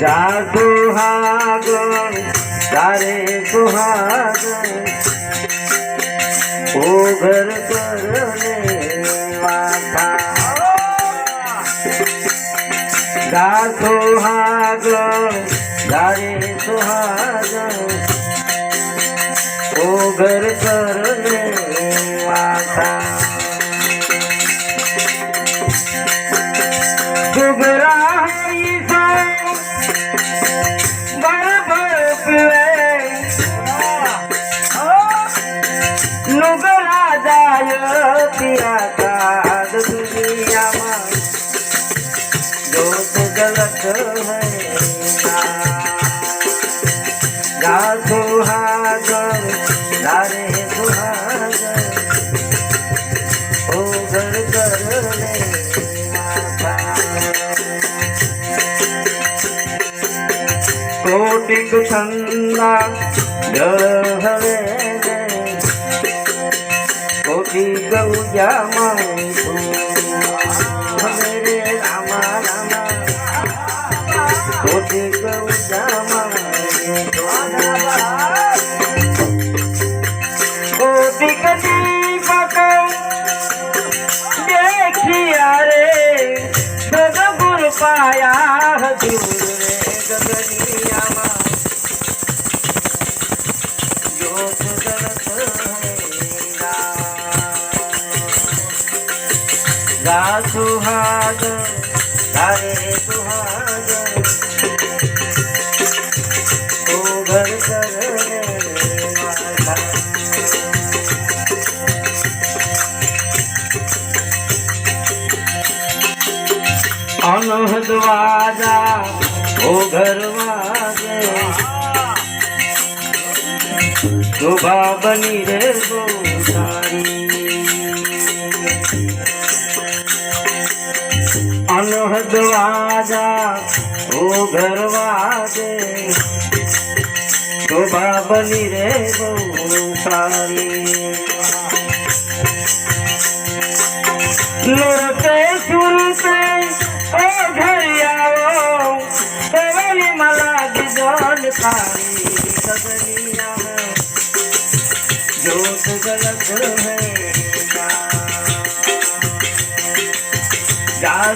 गा सुहाग सारे सुहाग ओ घर करने वाला गा सुहाग सारे सुहाग ओ घर करने वाला નુગલા જાય પિયા કાદ દુનિયામાં જો તો ગલત ગા સુહાગર તારે સુહાગર ઓ ઘર કર લે કોટિક છંદા જળ હવે जमाऊ मेरे रामा रामा। धोते गौ जमा देखिया रे जग गुर पाया हजूर रे माँ ગા સુહાગ ગારે સુહાગ ઓ ઘર કરે. અનહદ વાજા ઓ ઘર શોભા બની રે બહુ સારી અનહદ વાજા ઓ ઘર વાગે શોભા બની રે બહુ સારી. લડતે, સુરતે, ઓ ઘરિયાઓ સવલી મલા દિજોલ ખારી સગનિયા જોત ગલત હૈ.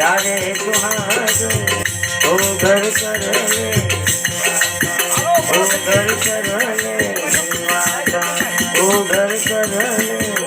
ગારે સુહાગ ઓ ઘર કર લે ઓ ઘર કર લે ઓ ઘર કર લે હે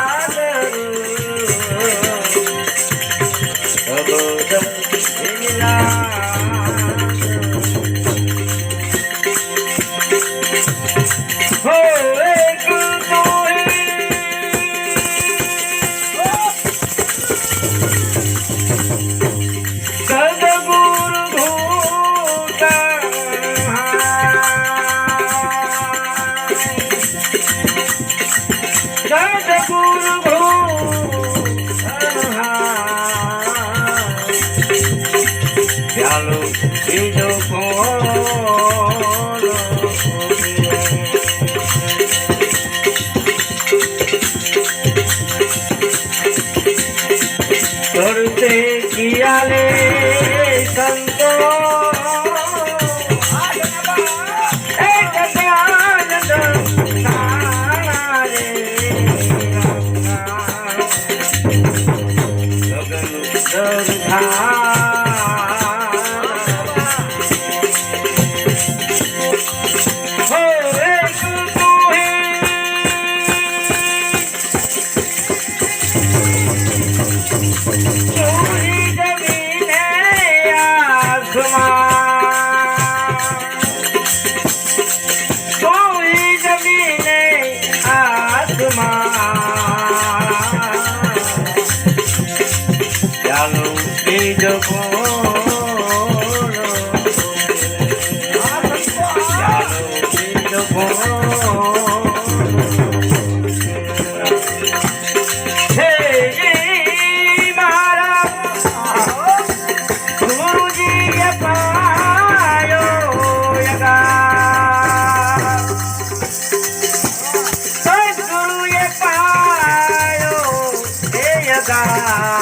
you know ચાલો બીજો કોણ ચાલો